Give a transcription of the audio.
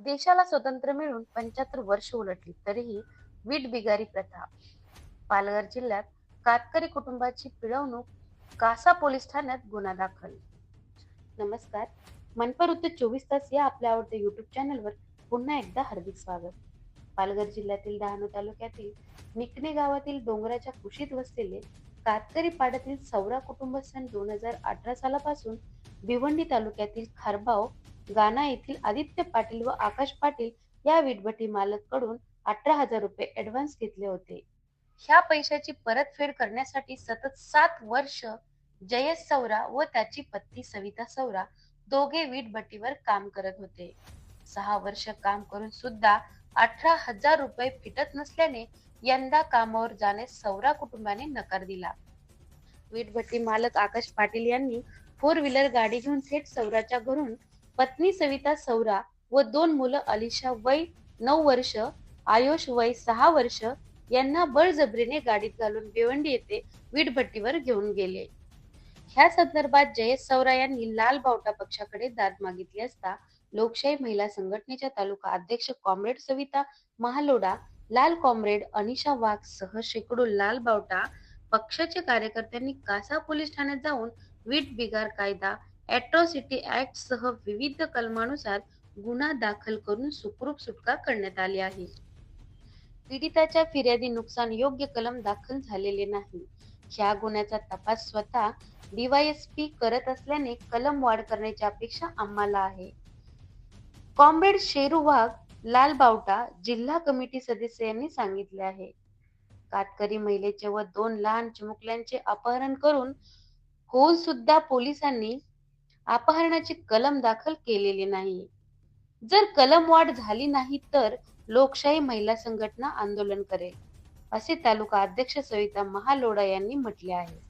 देशाला स्वतंत्र मिळून पंच्याहत्तर वर्ष उलटली तरीही वीट बिगारी प्रथा. पालघर जिल्ह्यात कातकरी कुटुंबाची पिळवणूक कासा पोलीस ठाण्यात गुन्हा दाखल. नमस्कार. मनपा चोवीस तास या आपल्या आवडत्या युट्यूब चॅनलवर पुन्हा एकदा हार्दिक स्वागत. पालघर जिल्ह्यातील डहाणू तालुक्यातील निकणे गावातील डोंगराच्या कुशीत वसलेले कातकरी पाड्यातील सौरा कुटुंब सन दोन हजार अठरा सालापासून भिवंडी तालुक्यातील खारबाव गाणा येथील आदित्य पाटील व आकाश पाटील या विटभटी मालककडून अठरा हजार रुपये ऍडव्हान्स घेतले होते. ह्या पैशाची परतफेड करण्यासाठी सतत सात वर्ष जयेश सौरा व त्याची पत्नी सविता सौरा दोघे वीटभट्टीवर काम करत होते. सहा वर्ष काम करून सुद्धा अठरा हजार रुपये फिटत नसल्याने यंदा कामावर जाणे सौरा कुटुंबाने नकार दिला. वीटभट्टी मालक आकाश पाटील यांनी फोर व्हीलर गाडी घेऊन थेट सौराच्या घरून पत्नी सविता सौरा व दोन मुलं अलिशा वय नऊ वर्ष आयुष वय सहा वर्ष यांना बळजबरीने गाडीत घालून भिवंडी येथे वीटभट्टीवर घेऊन गेले. ह्या संदर्भात जयेश सौरा यांनी लाल बावटा पक्षाकडे दाद मागितली असता लोकशाही महिला संघटनेच्या तालुका अध्यक्ष कॉम्रेड सविता महालोडा लाल कॉम्रेड अनिशा वाघ सह शेकडो लाल बावटा पक्षाच्या कार्यकर्त्यांनी कासा पोलीस ठाण्यात जाऊन वीट बिगार कायदा अॅट्रॉसिटी ऍक्ट सह विविध कलमानुसार गुन्हा दाखल करून सुखरूप सुटका करण्यात आली आहे. पीडिताच्या फिर्यादी नुकसान योग्य कलम दाखल झालेले नाही. ह्या गुन्ह्याचा तपास स्वतः डीवायएसपी करत असल्याने कलम वाढ करण्याची अपेक्षा आम्हाला आहे. कॉम्रेड शेरू वाघ लाल बावटा जिल्हा कमिटी सदस्य यांनी सांगितले आहे. कातकरी महिलेचे व दोन लहान चिमुकल्यांचे अपहरण करून होऊन सुद्धा पोलिसांनी अपहरणाची कलम दाखल केलेली नाही. जर कलम वाढ झाली नाही तर लोकशाही महिला संघटना आंदोलन करेल असे तालुका अध्यक्ष सविता महालोडा यांनी म्हटले आहे.